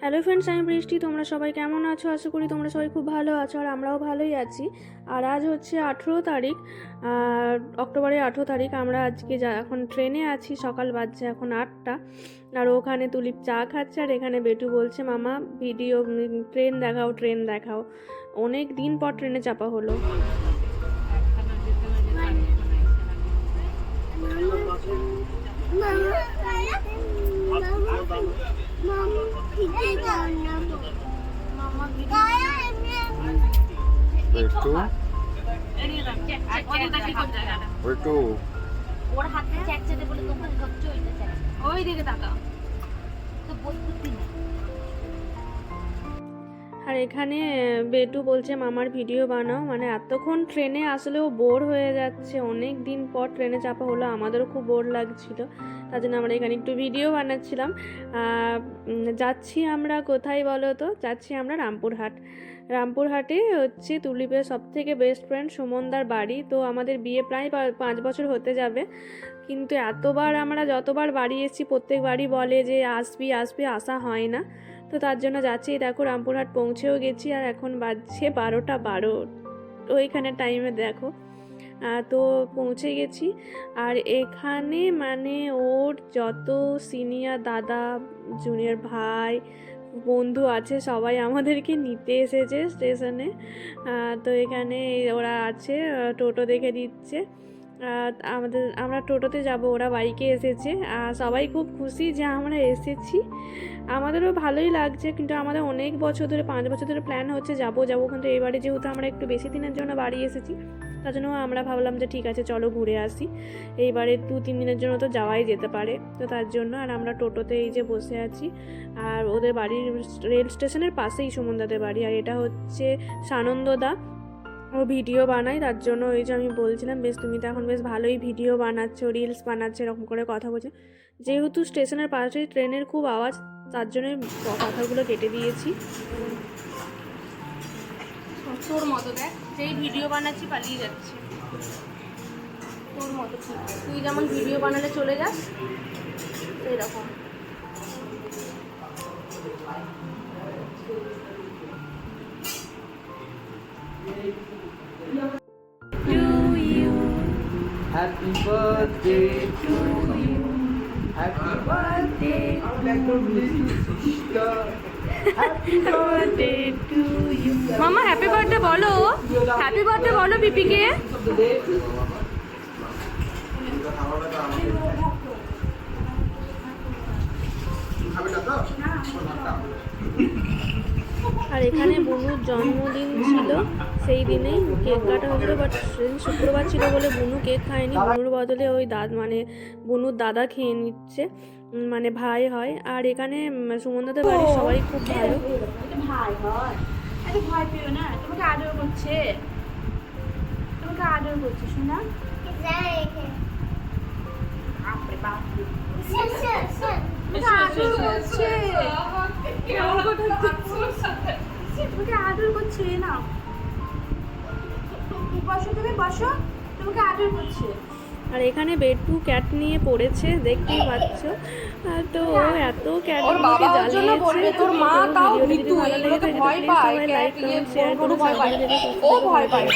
Hello friends আমি বৃষ্টি তোমরা সবাই কেমন আছো? আশা করি তোমরা সবাই খুব ভালো আছো আর আমরাও ভালোই আছি। আর আজ হচ্ছে আঠেরো তারিখ অক্টোবরের আঠেরো তারিখ। আমরা আজকে যা, এখন ট্রেনে আছি, সকাল বাজছে এখন আটটা। আর ওখানে তুলিপ চা খাচ্ছে আর এখানে বেটু বলছে, মামা ভিডিও ট্রেন দেখাও ট্রেন দেখাও। অনেক দিন পর ট্রেনে চাপা হলো। একটু একটু ওর হাতে চ্যাকচাতে বলে তোমরা ভাবছ ওইটা চ্যাক ওই দিকে তাকা তো আর এখানে বেটু বলছে, মামার ভিডিও বানাও। মানে এতক্ষণ ট্রেনে আসলেও বোর হয়ে যাচ্ছে। অনেক দিন পর ট্রেনে চাপা হলো, আমাদেরও খুব বোর লাগছিল। তার জন্য আমরা এখানে একটু ভিডিও বানাচ্ছিলাম। যাচ্ছি আমরা কোথায় বলো তো? যাচ্ছি আমরা রামপুরহাট। রামপুরহাটে হচ্ছে তুলিপের সব থেকে বেস্ট ফ্রেন্ড সুমনদার বাড়ি। তো আমাদের বিয়ে প্রায় পাঁচ বছর হতে যাবে। কিন্তু এতবার আমরা যতবার বাড়ি এসেছি প্রত্যেকবারই বলে যে, আসবি আসবি, আসা হয় না। তো তার জন্য যাচ্ছি। দেখো, রামপুরহাট পৌঁছেও গেছি আর এখন বাজছে বারোটা বারো। ওইখানে টাইমে দেখো তো পৌঁছে গেছি। আর এখানে মানে ওর যত সিনিয়র দাদা জুনিয়র ভাই, বন্ধু আছে, সবাই আমাদেরকে নিতে এসেছে স্টেশনে তো এখানে ওরা আছে টোটো দেখে দিচ্ছে। আমাদের, আমরা টোটোতে যাব, ওরা বাইকে এসেছে। আর সবাই খুব খুশি যে আমরা এসেছি। আমাদেরও ভালোই লাগছে, কিন্তু আমাদের অনেক বছর ধরে, পাঁচ বছর ধরে প্ল্যান হচ্ছে যাব যাব। কিন্তু এবারে যেহেতু আমরা একটু বেশি দিনের জন্য বাড়ি এসেছি, তার জন্য আমরা ভাবলাম যে ঠিক আছে, চলো ঘুরে আসি। এইবারে দু, তিন দিনের জন্য তো যাওয়াই যেতে পারে। তো তার জন্য আর আমরা টোটোতে এই যে বসে আছি। আর ওদের বাড়ির রেল স্টেশনের পাশেই সুমনদাদের বাড়ি। আর এটা হচ্ছে সানন্দদা। ও ভিডিও বানায়, তার জন্য ওই যে আমি বলছিলাম, বেশ, তুমি তো এখন বেশ ভালোই ভিডিও বানাচ্ছো রিলস বানাচ্ছো, এরকম করে কথা বলছো। যেহেতু স্টেশনের পাশে ট্রেনের খুব আওয়াজ, তার জন্য কথাগুলো কেটে দিয়েছি। তোর মতো দেখ, যেই ভিডিও বানাচ্ছি পালিয়ে যাচ্ছে। তোর মতো ঠিক তুই যেমন ভিডিও বানালে চলে যাস এরকম Happy birthday to you. Happy birthday to sister. Happy birthday to you. মামা হ্যাপি বার্থডে বলো হ্যাপি বার্থডে বলো পিপিকে of the day. আর এখানে বুনুর জন্মদিন ছিল। সেই দিনেই কেক কাটা হয়েছিল বাট সেদিন শুক্রবার ছিল বলে বুনু কেক খায়নি। বুনুর বদলে ওই দাদ মানে বুনুর দাদা খেয়ে নিচ্ছে মানে ভাই হয়। আর এখানে সুমনদাদের বাড়ির সবাই খুব ভালো। ভাই হয় ভয় পেও না তোমাকে আদর করছে। তোমাকে আদর করছে শোনা। বাপরে বাপ তোমাকে আদর করছে কেমন কথা করছে? তোমাকে আদর করছে না বসো তুমি বসো। তোমাকে আদর করছে। আর এখানে বেটু ক্যাট নিয়ে পড়েছে দেখতেই পাচ্ছ। তো এত ক্যাট বলবে, তোর মা তাও ভীতু, এগুলোকে ভয় পায়, ক্যাট নিয়ে ভয় পায়। ও ভয় পায়।